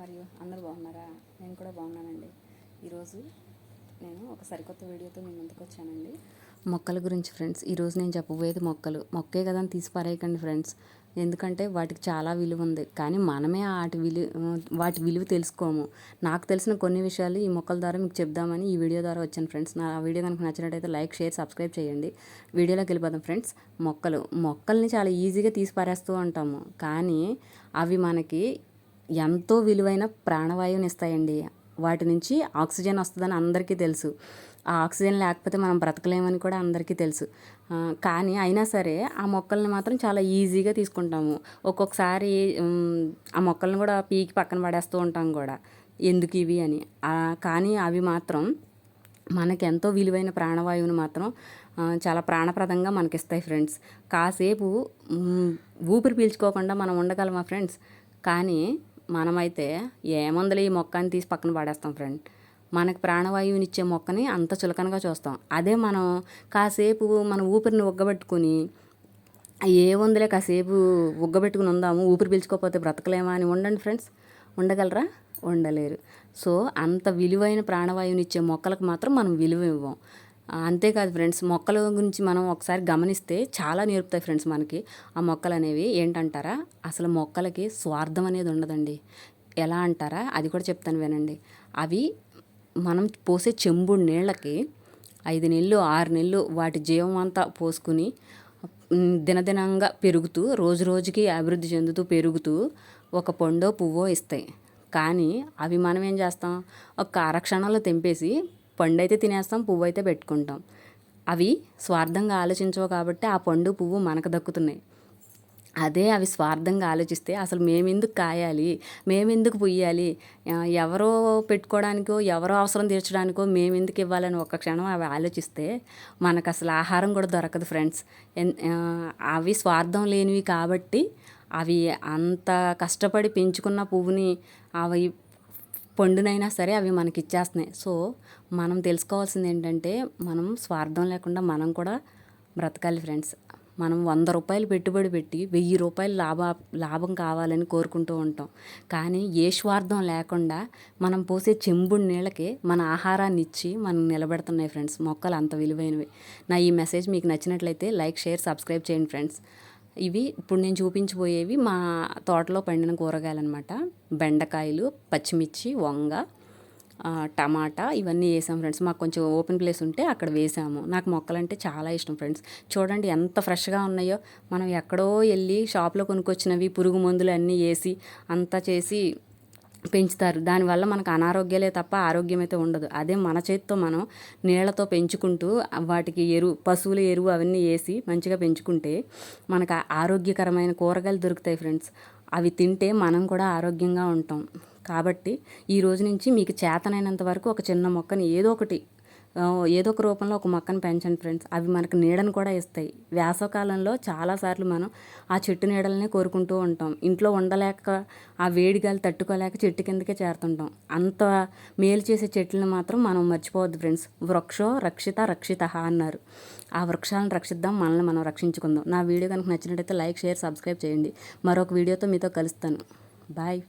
మరియు అందరూ బాగున్నారా? నేను కూడా బాగున్నానండి. ఈరోజు నేను ఒక సరికొత్త వీడియోతో మీ ముందుకు వచ్చానండి. మొక్కల గురించి ఫ్రెండ్స్ ఈరోజు నేను చెప్పబోయేది మొక్కలు. మొక్కే కదా అని తీసి పారేయకండి ఫ్రెండ్స్. ఎందుకంటే వాటికి చాలా విలువ ఉంది. కానీ మనమే వాటి విలువ వాటి విలువ తెలుసుకోము. నాకు తెలిసిన కొన్ని విషయాలు ఈ మొక్కల ద్వారా మీకు చెప్దామని ఈ వీడియో ద్వారా వచ్చాను ఫ్రెండ్స్. నా వీడియో కనుక నచ్చినట్టయితే లైక్ షేర్ సబ్స్క్రైబ్ చేయండి. వీడియోలోకి వెళ్ళిపోదాం ఫ్రెండ్స్. మొక్కలు. మొక్కల్ని చాలా ఈజీగా తీసి పారేస్తూ ఉంటాము. కానీ అవి మనకి ఎంతో విలువైన ప్రాణవాయువుని ఇస్తాయండి. వాటి నుంచి ఆక్సిజన్ వస్తుందని అందరికీ తెలుసు. ఆ ఆక్సిజన్ లేకపోతే మనం బ్రతకలేమని కూడా అందరికీ తెలుసు. కానీ అయినా సరే ఆ మొక్కల్ని మాత్రం చాలా ఈజీగా తీసుకుంటాము. ఒక్కొక్కసారి ఆ మొక్కల్ని కూడా పీకి పక్కన పడేస్తూ ఉంటాం కూడా. ఎందుకు ఇవి అని. కానీ అవి మాత్రం మనకి ఎంతో విలువైన ప్రాణవాయువుని మాత్రం చాలా ప్రాణప్రదంగా మనకిస్తాయి ఫ్రెండ్స్. కాసేపు ఊపిరి పీల్చుకోకుండా మనం ఉండగలమా ఫ్రెండ్స్? కానీ మనమైతే ఏముందలే ఈ మొక్కని తీసి పక్కన పడేస్తాం ఫ్రెండ్ మనకు ప్రాణవాయువునిచ్చే మొక్కని అంత చులకనగా చూస్తాం. అదే మనం కాసేపు మన ఊపిరిని ఉగ్గబెట్టుకుని ఏముందిలే కాసేపు ఉగ్గబెట్టుకుని ఉందాము ఊపిరి పీల్చుకోకపోతే బ్రతకలేమా అని ఉండండి ఫ్రెండ్స్ ఉండగలరా? ఉండలేరు. సో అంత విలువైన ప్రాణవాయువునిచ్చే మొక్కలకు మాత్రం మనం విలువ ఇవ్వం. అంతేకాదు ఫ్రెండ్స్ మొక్కల గురించి మనం ఒకసారి గమనిస్తే చాలా నేర్పుతాయి ఫ్రెండ్స్ మనకి. ఆ మొక్కలు అనేవి ఏంటంటారా? అసలు మొక్కలకి స్వార్థం అనేది ఉండదండి. ఎలా అంటారా? అది కూడా చెప్తాను వినండి. అవి మనం పోసే చెంబుడు నీళ్ళకి ఐదు నెలలు ఆరు నెలలు వాటి జీవం అంతా పోసుకుని దినదినంగా పెరుగుతూ రోజు రోజుకి అభివృద్ధి చెందుతూ పెరుగుతూ ఒక పండో పువ్వో ఇస్తాయి. కానీ అవి మనం ఏం చేస్తాం? ఒక అరక్షణంలో తెంపేసి పండు అయితే తినేస్తాం పువ్వు అయితే పెట్టుకుంటాం. అవి స్వార్థంగా ఆలోచించవు కాబట్టి ఆ పండు పువ్వు మనకు దక్కుతున్నాయి. అదే అవి స్వార్థంగా ఆలోచిస్తే అసలు మేమెందుకు కాయాలి మేమెందుకు పుయ్యాలి ఎవరో పెట్టుకోవడానికో ఎవరో అవసరం తీర్చడానికో మేమెందుకు ఇవ్వాలని ఒక్క క్షణం అవి ఆలోచిస్తే మనకు అసలు ఆహారం కూడా దొరకదు ఫ్రెండ్స్. అవి స్వార్థం లేనివి కాబట్టి అవి అంత కష్టపడి పెంచుకున్న పువ్వుని అవి పండునైనా సరే అవి మనకి ఇచ్చేస్తున్నాయి సో మనం తెలుసుకోవాల్సింది ఏంటంటే మనం స్వార్థం లేకుండా మనం కూడా బ్రతకాలి ఫ్రెండ్స్. మనం వంద రూపాయలు పెట్టుబడి పెట్టి వెయ్యి రూపాయలు లాభ లాభం కావాలని కోరుకుంటూ ఉంటాం. కానీ ఏ స్వార్థం లేకుండా మనం పోసే చెంబుడు నీళ్ళకి మన ఆహారాన్ని ఇచ్చి మనం నిలబెడుతున్నాయి ఫ్రెండ్స్. మొక్కలు అంత విలువైనవి. నా ఈ మెసేజ్ మీకు నచ్చినట్లయితే లైక్ షేర్ సబ్స్క్రైబ్ చేయండి ఫ్రెండ్స్. ఇవి ఇప్పుడు నేను చూపించబోయేవి మా తోటలో పండిన కూరగాయలు అనమాట బెండకాయలు పచ్చిమిర్చి వంగ టమాటా ఇవన్నీ వేసాం ఫ్రెండ్స్. మాకు కొంచెం ఓపెన్ ప్లేస్ ఉంటే అక్కడ వేసాము. నాకు మొక్కలంటే చాలా ఇష్టం ఫ్రెండ్స్. చూడండి ఎంత ఫ్రెష్గా ఉన్నాయో. మనం ఎక్కడో వెళ్ళి షాప్లో కొనుక్కొచ్చినవి పురుగు మందులు అన్నీ వేసి అంతా చేసి పెంచుతారు. దానివల్ల మనకు అనారోగ్యాలే తప్ప ఆరోగ్యం అయితే ఉండదు. అదే మన చేతితో మనం నీళ్ళతో పెంచుకుంటూ వాటికి ఎరువు పశువుల ఎరువు అవన్నీ వేసి మంచిగా పెంచుకుంటే మనకు ఆరోగ్యకరమైన కూరగాయలు దొరుకుతాయి ఫ్రెండ్స్. అవి తింటే మనం కూడా ఆరోగ్యంగా ఉంటాం. కాబట్టి ఈ రోజు నుంచి మీకు చేతనైనంత వరకు ఒక చిన్న మొక్కని ఏదో ఒకటి ఏదో ఒక రూపంలో ఒక మొక్కను పెంచండి ఫ్రెండ్స్ అవి మనకు నీడను కూడా ఇస్తాయి. వేసవకాలంలో చాలాసార్లు మనం ఆ చెట్టు నీడలనే కోరుకుంటూ ఉంటాం. ఇంట్లో ఉండలేక ఆ వేడి గాలి తట్టుకోలేక చెట్టు కిందకే చేరుతుంటాం. అంత మేలు చేసే చెట్లను మాత్రం మనం మర్చిపోవద్దు ఫ్రెండ్స్ వృక్షో రక్షిత రక్షిత అన్నారు. ఆ వృక్షాలను రక్షిద్దాం మనల్ని మనం రక్షించుకుందాం. నా వీడియో కనుక నచ్చినట్టయితే లైక్ షేర్ సబ్స్క్రైబ్ చేయండి. మరొక వీడియోతో మీతో కలుస్తాను. బాయ్